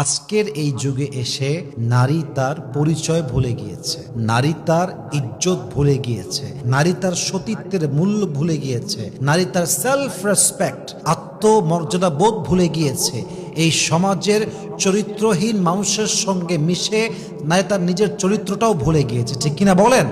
আজকের এই যুগে এসে নারী তার পরিচয় ভুলে গিয়েছে। নারী তার ইজ্জত ভুলে গিয়েছে। নারী তার সতীত্বের মূল্য ভুলে গিয়েছে। নারী তার সেলফ রেসপেক্ট আত্মমর্যাদা বোধ ভুলে গিয়েছে। এই সমাজের চরিত্রহীন মানুষের সঙ্গে মিশে নারী তার নিজের চরিত্রটাও ভুলে গিয়েছে। ঠিক কিনা বলেন?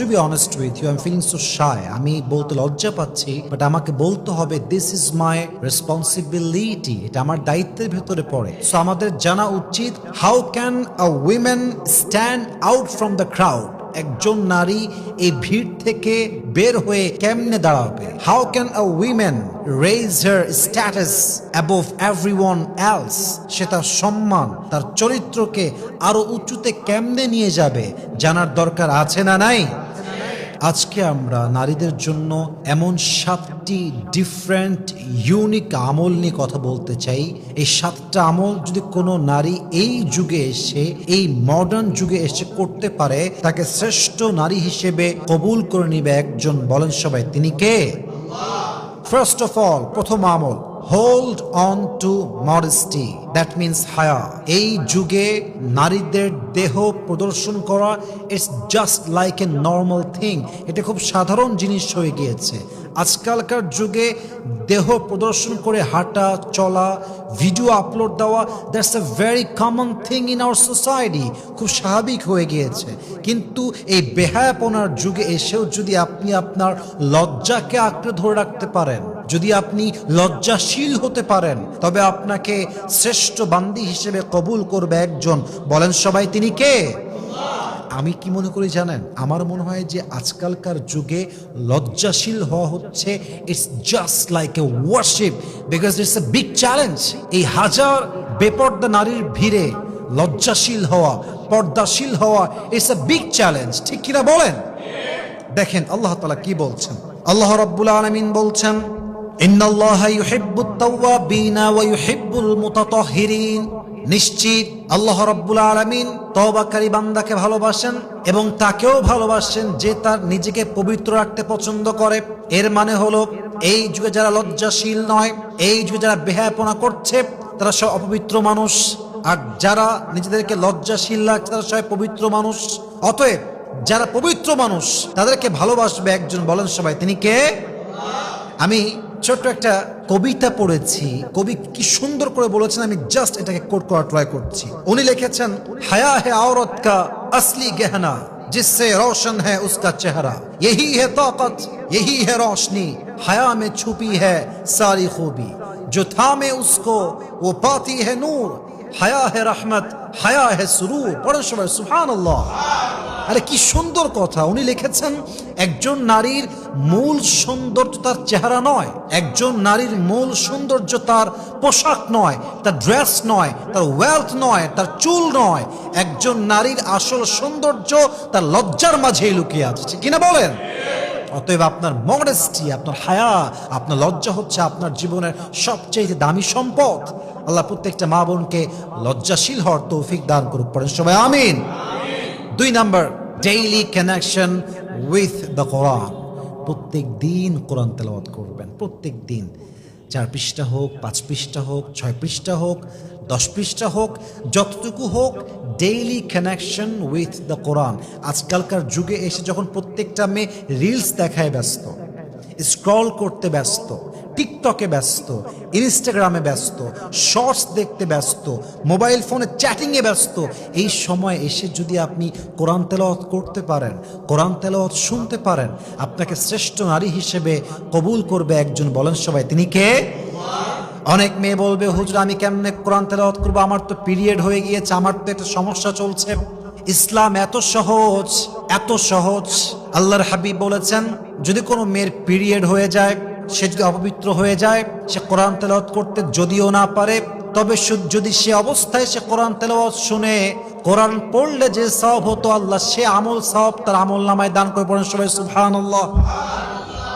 To be honest with you I feeling so shy আমি বলতে লজ্জা পাচ্ছি বাট আমাকে বলতে হবে দিস ইজ মাই রেসপন্সিবিলিটি এটা আমার দায়িত্বের ভেতরে পড়ে। সো আমাদের জানা উচিত how can a women stand out from the crowd একজন নারী এই ভিড় থেকে বের হয়ে কেমনে দাঁড়াবে? How can a women raise her status above every one else সে তার সম্মান, তার চরিত্রকে আরও উঁচুতে কেমনে নিয়ে যাবে? জানার দরকার আছে না নাই? আজকে আমরা নারীদের জন্য এমন সাতটি ডিফারেন্ট ইউনিক আমল নিয়ে কথা বলতে চাই। এই সাতটা আমল যদি কোনো নারী এই যুগে এসে, এই মডার্ন যুগে এসে করতে পারে, তাকে শ্রেষ্ঠ নারী হিসেবে কবুল করে নিবে একজন। বলেন সবাই, তিনি কে? ফার্স্ট অফ অল প্রথম আমল hold on to modesty that means হায়া এই যুগে নারীদের দেহ প্রদর্শন করা it's just like a normal thing এটা খুব সাধারণ জিনিস হয়ে গিয়েছে। আজকালকার যুগে দেহ প্রদর্শন করে হাঁটা, চলা ভিডিও আপলোড দেওয়া that's a very common thing in our society খুব স্বাভাবিক হয়ে গিয়েছে। কিন্তু এই বেহায়াপনার যুগে এসেও যদি আপনি আপনার লজ্জাকে আঁকড়ে ধরে রাখতে পারেন, যদি আপনি লজ্জাশীল হতে পারেন, তবে আপনাকে শ্রেষ্ঠ বান্দি হিসেবে কবুল করবে একজন। বলেন সবাই, তিনি কে? আমি কি মনে করি জানেন, আমার মনে হয় যে আজকালকার যুগে লজ্জাশীল হওয়া হচ্ছে it's just like a worship because it's a big challenge এই হাজার বেপর্দা নারীর ভিড়ে লজ্জাশীল হওয়া, পর্দাশীল হওয়া ইটস এ বিগ চ্যালেঞ্জ ঠিক কিনা বলেন? দেখেন, আল্লাহ তালা কি বলছেন? আল্লাহ রাব্বুল আলামিন বলছেন নিশ্চিত আল্লাহ রাব্বুল আলামিন তওবাকারী বান্দাকে ভালোবাসেন এবং তাকেও ভালোবাসেন যে তার নিজেকে পবিত্র রাখতে পছন্দ করে। এর মানে হলো, এই যুগে যারা লজ্জাশীল নয়, এই যুগে যারা বেহায়াপনা করছে, তারা সব অপবিত্র মানুষ। আর যারা নিজেদেরকে লজ্জাশীল রাখছে, তারা সবাই পবিত্র মানুষ। অতএব যারা পবিত্র মানুষ, তাদেরকে ভালোবাসবে একজন। বলেন সবাই, তিনি কে? আমি ছোট্ট একটা কবিতা পড়েছি কবি কি সুন্দর করে বলেছেন আমি জাস্ট এটাকে কোট করা ট্রাই করছি উনি লিখেছেন হায়া হে औरत का असली गहना जिससे रोशन है उसका चेहरा यही है ताकत यही है रोशनी हया में छुपी है सारी खूबी जो थामे उसको वो पाती है नूर হায়া হে রহমত হায়া হে সুরুর পড়েন সবাই সুহান আরে কি সুন্দর কথা। উনি লিখেছেন, একজন নারীর মূল সৌন্দর্য তার চেহারা নয়। একজন নারীর মূল সৌন্দর্য তার পোশাক নয়, তার ড্রেস নয়, তার ওয়েলথ নয়, তার চুল নয়। একজন নারীর আসল সৌন্দর্য তার লজ্জার মাঝেই লুকিয়ে আছে। কিনা বলেন? অতএব আপনার মডেস্টি আপনার হায়া, আপনার লজ্জা হচ্ছে আপনার জীবনের সবচেয়ে দামি সম্পদ। আল্লাহ প্রত্যেকটা মা বোনকে লজ্জাশীল হওয়ার তৌফিক দান করুক। পড়েন সবাই, আমিন। দুই number daily connection with the Quran প্রত্যেক দিন কোরআন তেলাওয়াত করবেন, প্রত্যেক দিন। চার পৃষ্ঠা হোক, পাঁচ পৃষ্ঠা হোক, ছয় পৃষ্ঠা হোক, দশ পৃষ্ঠা হোক, যতটুকু হোক daily connection with the Quran আজকালকার যুগে এসে যখন প্রত্যেকটা মেয়ে রিলস দেখায় ব্যস্ত স্ক্রল করতে ব্যস্ত টিকটকে ব্যস্ত, ইনস্টাগ্রামে ব্যস্ত, শর্টস দেখতে ব্যস্ত, মোবাইল ফোনে চ্যাটিংয়ে ব্যস্ত। এই সময় এসে যদি আপনি কোরআন তেলাওয়াত করতে পারেন, কোরআন তেলাওয়াত শুনতে পারেন, আপনাকে শ্রেষ্ঠ নারী হিসেবে কবুল করবে একজন বলেন সবাই। তিনি কে? অনেক মেয়ে বলবে, হুজুর, আমি কেমনে কোরআন তেলাওয়াত করব? আমার তো পিরিয়ড হয়ে গিয়েছে, আমার তো একটা সমস্যা চলছে। ইসলাম এত সহজ এত সহজ। আল্লাহর হাবিব বলেছেন, যদি কোনো মেয়ের পিরিয়ড হয়ে যায় সে যদি অপবিত্র হয়ে যায়, সে কোরআন তেলাওয়াত করতে যদিও না পারে, তবে যদি সে অবস্থায় সে কোরআন তেলাওয়াত শুনে, কোরআন পড়লে যে সব হতো আল্লাহ, সে আমল সব তার আমল নামায় দান করে পড়েন সবাই সুবহানাল্লাহ।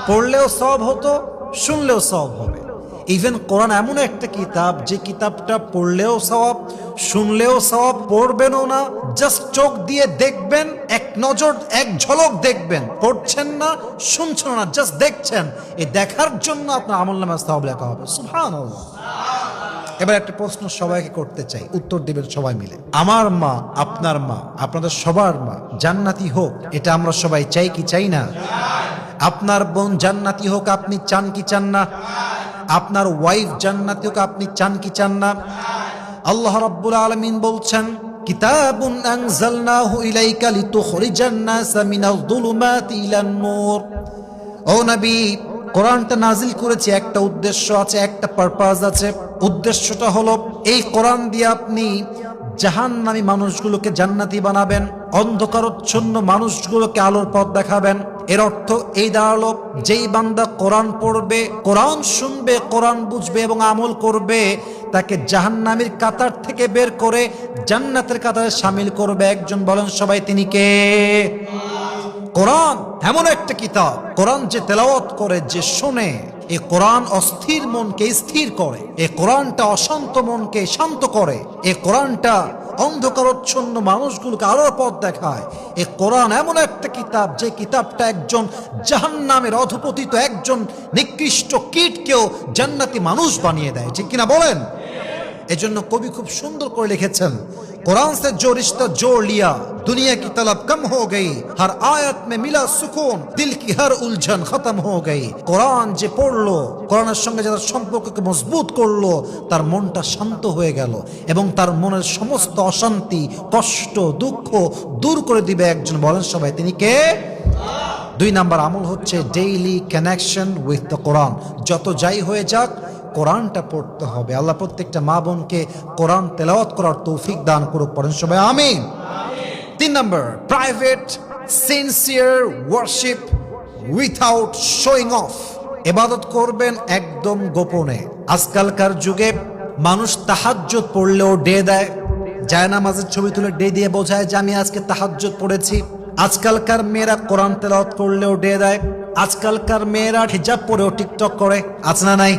পড়লেও সব হতো, শুনলেও সব হবে। ইভেন কোরআন এমন একটা কিতাব, যে কিতাবটা পড়লেও সওয়াব, শুনলেও সওয়াব, পড়বেনও না জাস্ট চোখ দিয়ে দেখবেন, এক নজর, এক ঝলক দেখবেন। পড়ছেন না শুনছেন না জাস্ট দেখছেন। এই দেখার জন্য আপনার আমল নামে সওয়াব লেখা হবে। সুবহানাল্লাহ। এবার একটা প্রশ্ন সবাইকে করতে চাই, উত্তর দিবেন সবাই মিলে। আমার মা, আপনার মা, আপনাদের সবার মা, জান্নাতি হোক, এটা আমরা সবাই চাই কি চাই না? আপনার বোন জান্নাতি হোক, আপনি চান কি চান না? আপনার ওয়াইফ জান্নাতি হোক, আপনি চান কি চান না? আল্লাহ রাব্বুল আলামিন বলছেন, কিতাবুন আনজালনাহু ইলাইকা লিতুখরিজান নাসা মিনাল যুলুমাতি ইলান নূর। ও নবী, কোরআনটা নাজিল করেছে, একটা উদ্দেশ্য আছে, একটা পারপাস আছে। উদ্দেশ্যটা হলো, এই কোরআন দিয়ে আপনি জাহান্নামী মানুষগুলোকে জান্নাতি বানাবেন। অন্ধকারচ্ছন্ন মানুষগুলোকে আলোর পথ দেখাবেন। এর অর্থ এই দাঁড়াল, যেই বান্দা কোরআন পড়বে, কোরআন শুনবে, কোরআন বুঝবে এবং আমল করবে, তাকে জাহান্নামীর কাতার থেকে বের করে জান্নাতের কাতারে সামিল করবে। একজন বলেন, সবাই তিনি কে? কোরআন, এমন একটা কিতাব। কোরআন যে তেলাওয়াত করে, যে শোনে, এ কোরআন অস্থির মনকে স্থির করে, এ কোরআনটা অশান্ত মনকে শান্ত করে, এ কোরআনটা অন্ধকারচ্ছন্ন মানুষগুলোকে আলোর পথ দেখায়। এ কোরআন এমন একটা কিতাব, যে কিতাবটা একজন জাহান্নামের অধপতিত একজন নিকৃষ্ট কীটকেও জান্নাতি মানুষ বানিয়ে দেয়। ঠিক কিনা বলেন? এজন্য কবি খুব সুন্দর করে লিখেছেন कुरान से जो रिश्ता जोड़ लिया दुनिया की तलब कम हो गई हर आयत में मिला सुकून दिल की हर उलझन खत्म हो गई কোরআন যে পড়লো কোরআনের সঙ্গে যারা সম্পর্ককে মজবুত করলো তার মনটা শান্ত হয়ে গেল এবং তার মনের সমস্ত অশান্তি কষ্ট দুঃখ দূর করে দিবে একজন বলেন সবাই তিনি কে দুই নাম্বার আমল হচ্ছে daily connection with the Quran যত যাই হয়ে যাক কোরআনটা পড়তে হবে। আল্লাহ প্রত্যেকটা মা বোনকে কোরআন তেলাওয়াত করার তৌফিক দান করুক, পড়েন সবাই, আমিন। তিন নম্বর private sincere worship without showing off এবাদত করবেন একদম গোপনে। আজকালকার যুগে মানুষ তাহাজ্জুদ পড়লেও ডে দেয়। যায় জায়নামাজের ছবি তুলে ডে দিয়ে বোঝায় যে আমি আজকে তাহাজ্জুদ পড়েছি। আজকালকার মেয়েরা কোরআন তেলাওয়াত করলেও ডে দেয়। আজকালকার মেয়েরা হিজাব পরেও টিকটক করে। আছে না নাই?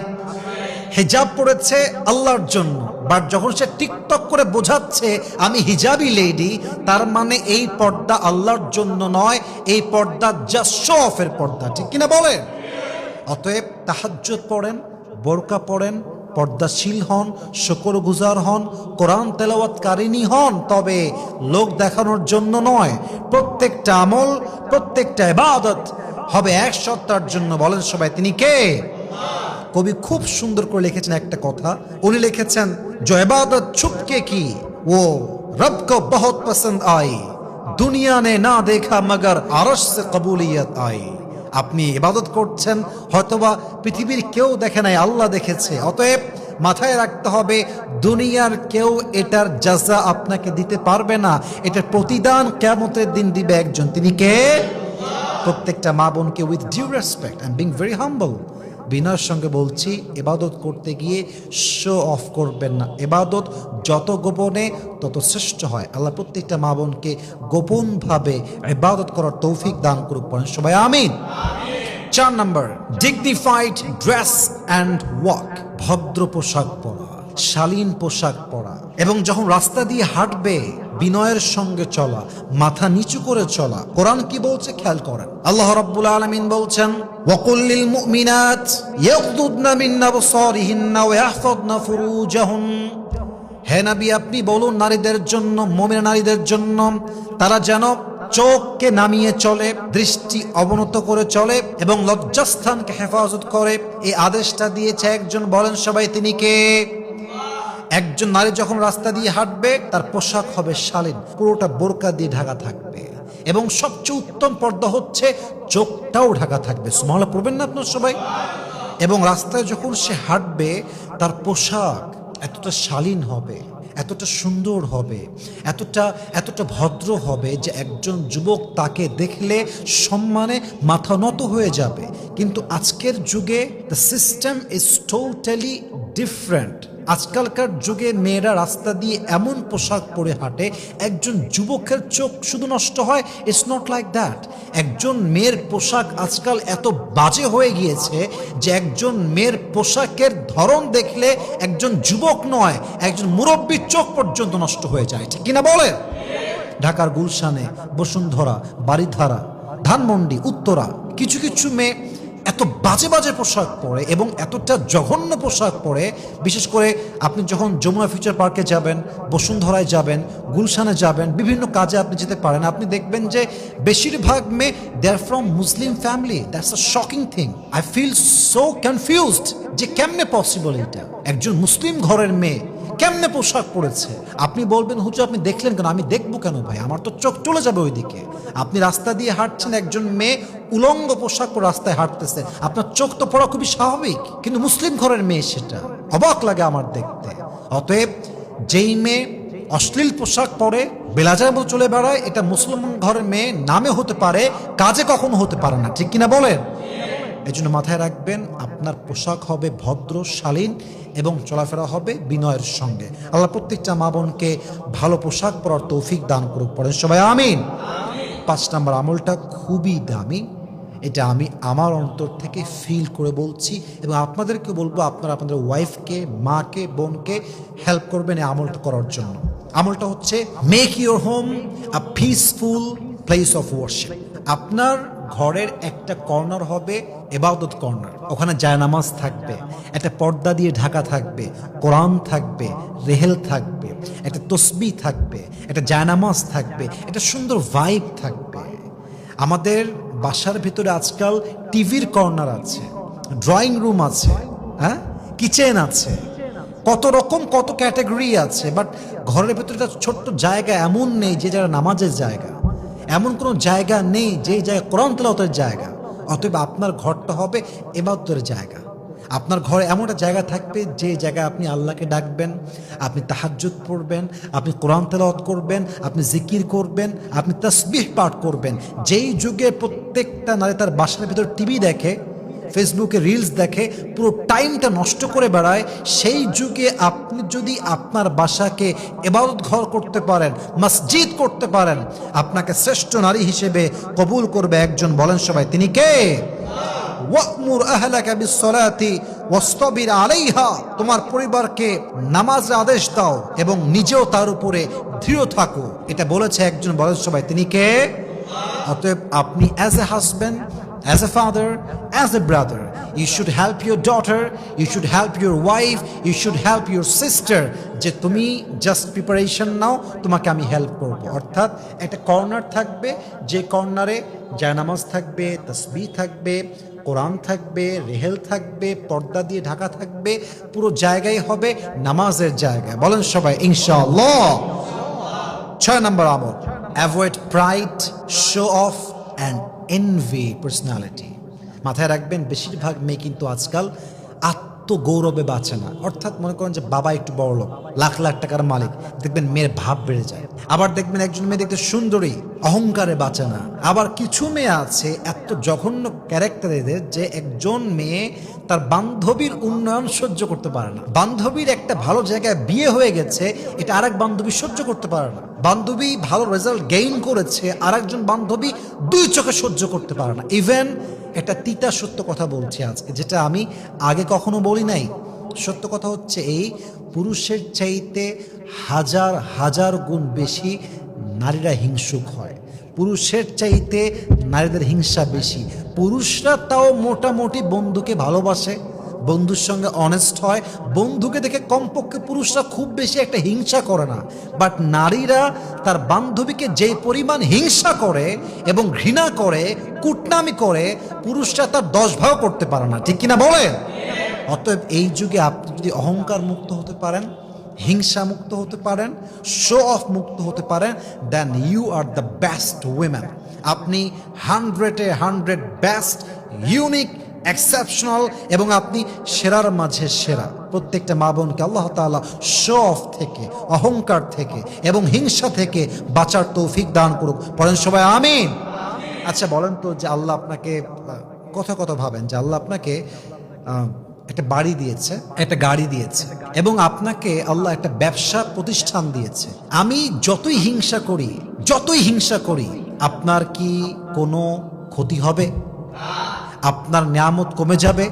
হিজাব পড়েছে আল্লাহর জন্য। বাট যখন সে টিকটক করে বোঝাচ্ছে, আমি হিজাবি লেডি তার মানে এই পর্দা আল্লাহর জন্য নয়, এই পর্দা জাস্ট শো অফের পর্দা। ঠিক কিনা বলেন? অতএব তাহাজ্জুদ পড়েন, বোরকা পড়েন, পর্দাশীল হন শকর গুজার হন, কোরআন তেলাওয়াতকারিনী হন, তবে লোক দেখানোর জন্য নয়। প্রত্যেকটা আমল, প্রত্যেকটা ইবাদত হবে এক সত্তার জন্য। বলেন সবাই, তিনি কে? কবি খুব সুন্দর করে লিখেছেন একটা কথা। উনি লিখেছেন জয়বাদত ছুপকে কি? ও রব কো বহুত পছন্দ আই দুনিয়া নে না দেখা মগর আরশ সে কবুলিয়ত আই আপনি ইবাদত করছেন, হয়তোবা পৃথিবীর কেউ দেখে নাই, আল্লাহ দেখেছে। অতএব মাথায় রাখতে হবে, দুনিয়ার কেউ এটার জাজা আপনাকে দিতে পারবে না। এটার প্রতিদান কেমতের দিন দিবে একজন। তিনি কে? প্রত্যেকটা মা বোনকে with due respect and being very humble বিনয়ের সঙ্গে বলছি, এবাদত করতে গিয়ে শো অফ করবেন না। এবাদত যত গোপনে তত শ্রেষ্ঠ হয়। আল্লাহ প্রত্যেকটা মা বোনকে গোপনভাবে এবাদত করার তৌফিক দান করুক পড়েন সবাই আমিন। চার নম্বর ডিগনিফাইড ড্রেস অ্যান্ড ওয়াক ভদ্র পোশাক পরা, শালীন পোশাক পরা। এবং যখন রাস্তা দিয়ে হাঁটবে বিনয়ের সঙ্গে চলা, মাথা নিচু করে চলা। কোরআন কি বলছে? খেয়াল করেন। আল্লাহ রাব্বুল আলামিন বলছেন, ওয়াকুল লিল মুমিনাত ইয়াগদুদনা মিন আবসারিহিন্না ওয়া ইয়াহফাযনা ফুরুজাহুন হে নবী, আপনি বলুন, নারীদের জন্য, মোমেন নারীদের জন্য তারা যেন চোখকে নামিয়ে চলে, দৃষ্টি অবনত করে চলে এবং লজ্জাস্থানকে হেফাজত করে। এই আদেশটা দিয়েছে একজন, বলেন সবাই, তিনি কে? একজন নারী যখন রাস্তা দিয়ে হাঁটবে, তার পোশাক হবে শালীন, পুরোটা বোরকা দিয়ে ঢাকা থাকবে। এবং সবচেয়ে উত্তম পর্দা হচ্ছে চোখটাও ঢাকা থাকবে। সুমালা পড়বেন না আপনার সবাই? এবং রাস্তায় যখন সে হাঁটবে, তার পোশাক এতটা শালীন হবে, এতটা সুন্দর হবে, এতটা এতটা ভদ্র হবে যে একজন যুবক তাকে দেখলে সম্মানে মাথা নত হয়ে যাবে। কিন্তু আজকের যুগে the system is totally different আজকালকার যুগে মেয়েরা রাস্তা দিয়ে এমন পোশাক পরে হাঁটে, একজন যুবকের চোখ শুধু নষ্ট হয় ইটস নট লাইক দ্যাট একজন মেয়ের পোশাক আজকাল এত বাজে হয়ে গিয়েছে যে একজন মেয়ের পোশাকের ধরন দেখলে একজন যুবক নয়, একজন মুরব্বীর চোখ পর্যন্ত নষ্ট হয়ে যায়। ঠিক কিনা বলে ঢাকার গুলশানে, বসুন্ধরা বাড়িধারা ধানমন্ডি, উত্তরা, কিছু কিছু মেয়ে এত বাজে বাজে পোশাক পরে এবং এতটা জঘন্য পোশাক পরে, বিশেষ করে আপনি যখন যমুনা ফিউচার পার্কে যাবেন, বসুন্ধরায় যাবেন, গুলশানে যাবেন, বিভিন্ন কাজে আপনি যেতে পারেন, আপনি দেখবেন যে বেশিরভাগ মেয়ে they are from Muslim family that's a shocking thing I feel so confused যে কেমনে পসিবল এটা? একজন মুসলিম ঘরের মেয়ে কেমনে পোশাক পরেছে? আপনি বলবেন, হুজুর, আপনি দেখলেন কেন? আমি দেখব কেন ভাই? আমার তো চোখ চলে যাবে ওইদিকে। আপনি রাস্তা দিয়ে হাঁটছেন একজন মেয়ে উলঙ্গ পোশাক পরে রাস্তায় হাঁটতেছে। আপনার চোখ তো পড়া খুবই স্বাভাবিক, কিন্তু মুসলিম ঘরের মেয়ে সেটা। অবাক লাগে আমার দেখতে। অতএব যেই মেয়ে অশ্লীল পোশাক পরে বেলাজার মতো চলে বেড়ায়, এটা মুসলমান ঘরের মেয়ে নামে হতে পারে, কাজে কখনো হতে পারে না। ঠিক কিনা বলেন? এই জন্য মাথায় রাখবেন, আপনার পোশাক হবে ভদ্র, শালীন এবং চলাফেরা হবে বিনয়ের সঙ্গে। আল্লাহ প্রত্যেকটা মা বোনকে ভালো পোশাক পরার তৌফিক দান করুক। পড়েন সবাই, আমিন। পাঁচ নম্বর আমলটা খুবই দামি। এটা আমি আমার অন্তর থেকে ফিল করে বলছি এবং আপনাদেরকে বলব আপনারা আপনাদের ওয়াইফকে মাকে, বোনকে হেল্প করবেন আমলটা করার জন্য। আমলটা হচ্ছে make your home a peaceful place of worship আপনার ঘরের একটা কর্নার হবে এবাদত কর্নার ওখানে জায়নামাজ থাকবে, একটা পর্দা দিয়ে ঢাকা থাকবে, কোরআন থাকবে, রেহেল থাকবে, একটা তসবি থাকবে, একটা জায়নামাজ থাকবে, একটা সুন্দর ভাইব থাকবে। আমাদের বাসার ভিতরে আজকাল টিভির কর্নার আছে, ড্রয়িং রুম আছে হ্যাঁ? কিচেন আছে। কত রকম, কত ক্যাটাগরি আছে, বাট ঘরের ভিতরে ছোট্ট জায়গা এমন নেই যে যারা নামাজের জায়গা। এমন কোনো জায়গা নেই যে জায়গা কোরআন জায়গা, অতএব আপনার ঘরটা হবে এবাদতের জায়গা। আপনার ঘরে এমন একটা জায়গা থাকবে যে জায়গায় আপনি আল্লাহকে ডাকবেন, আপনি তাহাজ্জুদ পড়বেন, আপনি কোরআন তেলাওয়াত করবেন, আপনি জিকির করবেন, আপনি তসবিহ পাঠ করবেন। যেই যুগে প্রত্যেকটা নারী তার বাসার ভিতর টিভি দেখে, ফেসবুকে রিলস দেখে, পুরো টাইমটা নষ্ট করে বেড়ায়, সেই যুগে আপনি যদি আপনার বাসাকে এবাদত ঘর করতে পারেন, মসজিদ করতে পারেন, আপনাকে শ্রেষ্ঠ নারী হিসেবে কবুল করবে একজন বলেন সবাই, তিনি কে? ওয়াকমুর আহলাকা বিসসালাতি ওয়াসতাবির আলাইহা, তোমার পরিবারকে নামাজের আদেশ দাও এবং নিজেও তার উপরে দৃঢ় থাকো এটা বলেছে একজন বলেন সবাই তিনি কে অতএব আপনি as a husband as a father as a brother. You should help your daughter, you should help your wife, you should help your sister. যে তুমি জাস্ট প্রিপারেশন নাও তোমাকে আমি হেল্প করব। অর্থাৎ একটা কর্নার থাকবে যে কর্নারে জায়নামাজ থাকবে তসবি থাকবে কোরআন থাকবে রেহেল থাকবে পর্দা দিয়ে ঢাকা থাকবে পুরো জায়গায় হবে নামাজের জায়গা। বলেন সবাই ইনশাআল্লাহ। ছয় নম্বর আমল avoid pride show off and envy personality মাথায় রাখবেন, বেশিরভাগ মেয়ে কিন্তু আজকাল আত্মগৌরবে বাঁচে না। অর্থাৎ মনে করেন যে, বাবা একটু বড় লোক, লাখ লাখ টাকার মালিক। দেখবেন মেয়ের ভাব বেড়ে যায়। আবার দেখবেন একজন মেয়ে দেখতে সুন্দরী, অহংকারে বাঁচে না। আবার কিছু মেয়ে আছে এত জঘন্য ক্যারেক্টার এদের যে, একজন মেয়ে তার বান্ধবীর উন্নয়ন সহ্য করতে পারে না। বান্ধবীর একটা ভালো জায়গায় বিয়ে হয়ে গেছে, এটা আরেক বান্ধবী সহ্য করতে পারে না। বান্ধবী ভালো রেজাল্ট গেইন করেছে, আরেকজন বান্ধবী দুই চোখে সহ্য করতে পারে না। ইভেন একটা তিতা সত্য কথা বলছি আজকে যেটা আমি আগে কখনো বলি নাই। সত্য কথা হচ্ছে এই, পুরুষের চাইতে হাজার হাজার গুণ বেশি নারীরা হিংসুক হয়। পুরুষের চাইতে নারীদের হিংসা বেশি। পুরুষরা তাও মোটামুটি বন্ধুকে ভালোবাসে। বন্ধুর সঙ্গে অনেস্ট হয়। বন্ধুকে দেখে কমপক্ষে পুরুষরা খুব বেশি একটা হিংসা করে না। বাট নারীরা তার বান্ধবীকে যে পরিমাণ হিংসা করে এবং ঘৃণা করে, কুটনামি করে, পুরুষরা তার দশ ভাগ করতে পারে না। ঠিক কিনা বলে? অতএব এই যুগে আপনি যদি অহংকার মুক্ত হতে পারেন, হিংসা মুক্ত হতে পারেন শো অফ মুক্ত হতে পারেন then you are the best women আপনি হান্ড্রেডে হান্ড্রেড বেস্ট ইউনিক এক্সেপশনাল এবং আপনি সেরার মাঝে সেরা। প্রত্যেকটা মা বোনকে আল্লাহ তাআলা শো অফ থেকে, অহংকার থেকে এবং হিংসা থেকে বাঁচার তৌফিক দান করুক। পড়েন সবাই আমি আচ্ছা বলেন তো যে আল্লাহ আপনাকে, কথা কথা ভাবেন যে আল্লাহ আপনাকে একটা বাড়ি দিয়েছে, একটা গাড়ি দিয়েছে এবং আপনাকে আল্লাহ একটা ব্যবসা প্রতিষ্ঠান দিয়েছে। আমি যতই হিংসা করি, যতই হিংসা করি, আপনার কি কোনো ক্ষতি হবে? আপনার নিয়ামত কমে যাবে।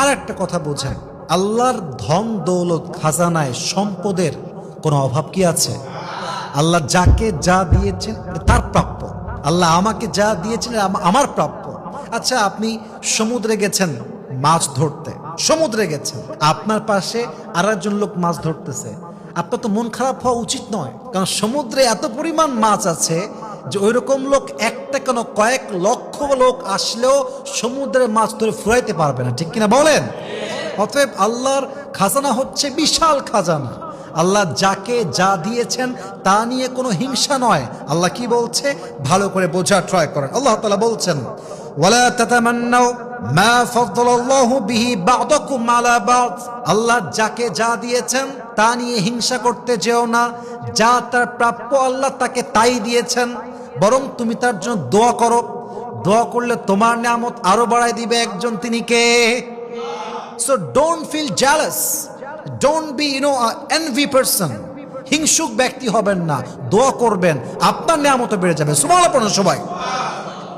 আর একটা কথা বোঝেন, আল্লাহর ধন, দৌলত, খাজানায় সম্পদের কোনো অভাব কি আছে? আল্লাহ যাকে যা দিয়েছেন তার প্রাপ্য। আল্লাহ আমাকে যা দিয়েছেন আমার প্রাপ্য। আচ্ছা আপনি সমুদ্রে গেছেন মাছ ধরতে। সমুদ্রে গেছেন, আপনার পাশে আর একজন লোক মাছ ধরতেছে। আপনার তো মন খারাপ হওয়া উচিত নয়, কারণ সমুদ্রে এত পরিমাণ মাছ আছে যে ওই রকম লোক একটা কেন কয়েক লক্ষ লোক আসলেও সমুদ্রের মাছ ধরে ফুরাইতে পারবে না। ঠিক কিনা বলেন? অতএব আল্লাহর খাজানা হচ্ছে বিশাল খাজানা। আল্লাহ যাকে যা দিয়েছেন তা নিয়ে কোনো হিংসা নয়। আল্লাহ কি বলছে? ভালো করে বোঝা ট্রাই করেন। আল্লাহ তালা বলছেন, ওয়ালা তাতামান্নাও মা ফাদ্দালাল্লাহু বিহি বা'দাকুম আলা আল্লাহ যাকে যা দিয়েছেন তা নিয়ে হিংসা করতে যেও না। যা তার প্রাপ্য আল্লাহ তাকে তাই দিয়েছেন। বরং তুমি তার জন্য দোয়া করো। দোয়া করলে তোমার নিয়ামত আরও বাড়ায় দিবে একজন। তিনি কে? So don't feel jealous don't be you know envy person হিংসুক ব্যক্তি হবেন না। দোয়া করবেন। আপনার নিয়ামত বেড়ে যাবে। সুমালা পড়েন সবাই।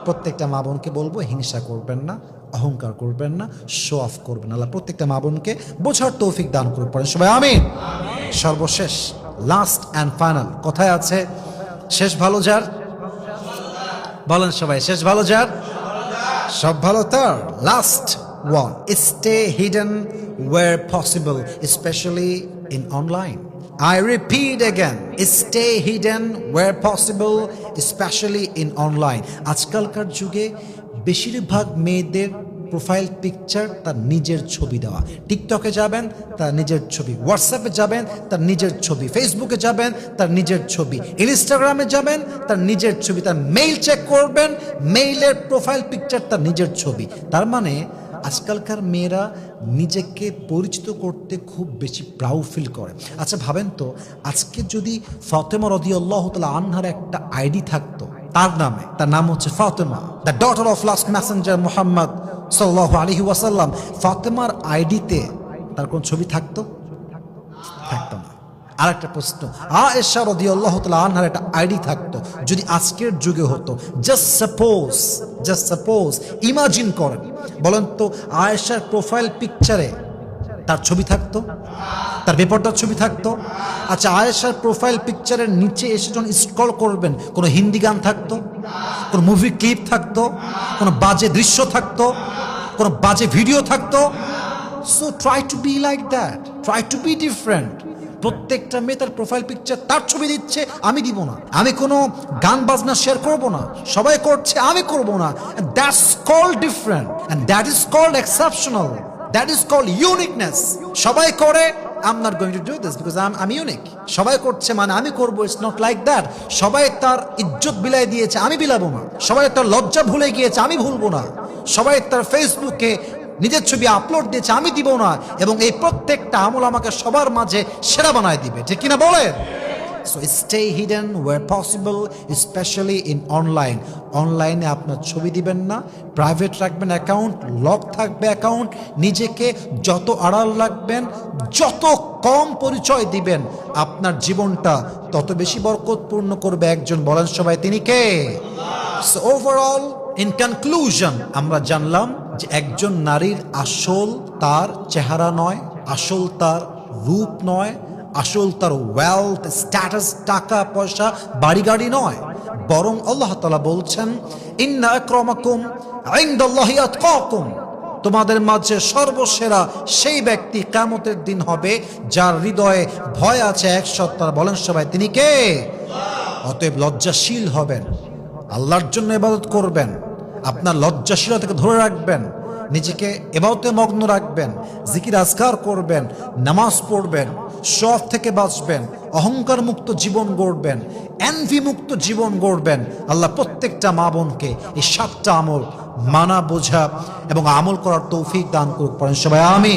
প্রত্যেকটা মা বোনকে বলব, হিংসা করবেন না, অহংকার করবেন না শো অফ করবেন। আল্লাহ প্রত্যেকটা মা বোনকে বোঝার তৌফিক দান করুক, পড়েন সবাই, আমিন। সর্বশেষ লাস্ট অ্যান্ড ফাইনাল কথায় আছে, শেষ ভালো যার? বলেন সবাই, শেষ ভালো যার? সব ভালো তার? Last one stay hidden where possible specially in online I repeat again stay hidden where possible specially in online আজকালকার যুগে বেশিরভাগ মেয়েদের প্রোফাইল পিকচার তার নিজের ছবি দেওয়া। টিকটকে যাবেন, তার নিজের ছবি। হোয়াটসঅ্যাপে যাবেন, তার নিজের ছবি। ফেসবুকে যাবেন, তার নিজের ছবি। ইনস্টাগ্রামে যাবেন, তার নিজের ছবি। তার মেইল চেক করবেন মেইলের প্রোফাইল পিকচার তার নিজের ছবি। তার মানে আজকালকার মেয়েরা নিজেকে পরিচিত করতে খুব বেশি প্রাউড ফিল করে। আচ্ছা ভাবেন তো, আজকে যদি ফতেমা রদি আল্লাহ তালা আনহার একটা আইডি থাকতো, তার নামে, তার নাম হচ্ছে Fatema the daughter of last messenger Muhammad সাল্লাহ আলহি ওয়াসাল্লাম, ফাতেমার আইডিতে তার কোন ছবি থাকতো? থাকতো না। আর একটা প্রশ্ন, আয়েশা রদি আল্লাহ আনহার একটা আইডি থাকতো? যদি আজকের যুগে হতো just suppose just suppose imagine করেন। বলেন তো, আয়েশার প্রোফাইল পিকচারে তার ছবি থাকতো? তার বেপরটার ছবি থাকতো? আচ্ছা আয়েশার প্রোফাইল পিকচারের নিচে এসে যখন স্ক্রল করবেন, কোনো হিন্দি গান থাকতো? কোনো মুভি ক্লিপ থাকতো? কোনো বাজে দৃশ্য থাকতো? কোনো বাজে ভিডিও থাকতো? So try to be like that try to be different প্রত্যেকটা মেয়ে তার প্রোফাইল পিকচার তার ছবি দিচ্ছে, আমি দিব না। আমি কোনো গান বাজনা শেয়ার করব না। সবাই করছে, আমি করব না। That's called different and that is called exceptional that is called uniqueness সবাই করে I am not going to do this because I আমি ইউনিক সবাই করছে মানে আমি করব ইটস নট লাইক দ্যাট সবাই তার ইজ্জত বিলাই দিয়েছে, আমি বিলাবো না। সবাই তার লজ্জা ভুলে গিয়েছে, আমি ভুলবো না। সবাই তার ফেসবুকে নিজের ছবি আপলোড দিয়েছে, আমি দিব না। এবং এই প্রত্যেকটা আমল আমাকে সবার মাঝে সেরা বানায় দিবে। ঠিক কিনা বলেন? So stay hidden where possible specially in online অনলাইনে আপনার ছবি দিবেন না প্রাইভেট রাখবেন অ্যাকাউন্ট লক থাকবে অ্যাকাউন্ট নিজেকে যত আড়াল রাখবেন, যত কম পরিচয় দিবেন, আপনার জীবনটা তত বেশি বরকতপূর্ণ করবে একজন বলেন সবাই, তিনি কে? সো ওভারঅল ইন কনক্লুশন আমরা জানলাম যে একজন নারীর আসল তার চেহারা নয়, আসল তার রূপ নয়, আসল তার ওয়েলথ স্ট্যাটাস টাকা, পয়সা বাড়ি গাড়ি নয়। বরং আল্লাহ তালা বলছেন, ইন্না আক্রমাকুম ইনদাল্লাহি আতকাকুম। তোমাদের মাঝে সর্বসেরা সেই ব্যক্তি কামতের দিন হবে, যার হৃদয়ে ভয় আছে এক সত্তার। বলেন সবাই, তিনি কে? অতএব লজ্জাশীল হবেন। আল্লাহর জন্য ইবাদত করবেন। আপনার লজ্জাশীলতাকে ধরে রাখবেন, নিজেকে এবাউতে মগ্ন রাখবেন, জিকির আজকার করবেন, নামাজ পড়বেন শখ থেকে বাঁচবেন অহংকার মুক্ত জীবন গড়বেন এনভি মুক্ত জীবন গড়বেন। আল্লাহ প্রত্যেকটা মা বোনকে এই সাতটা আমল মানা, বোঝা এবং আমল করার তৌফিক দান করুক। পারেন সবাই আমি